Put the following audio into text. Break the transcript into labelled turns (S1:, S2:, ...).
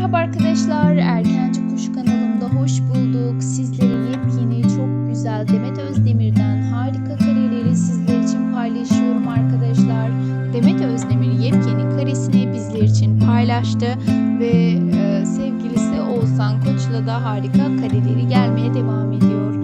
S1: Merhaba arkadaşlar, Erkenci Kuş kanalımda hoş bulduk. Sizlere yepyeni, çok güzel Demet Özdemir'den harika kareleri sizler için paylaşıyorum arkadaşlar. Demet Özdemir yepyeni karesini bizler için paylaştı ve e, sevgilisi Oğuzhan Koç'la da harika kareleri gelmeye devam ediyor.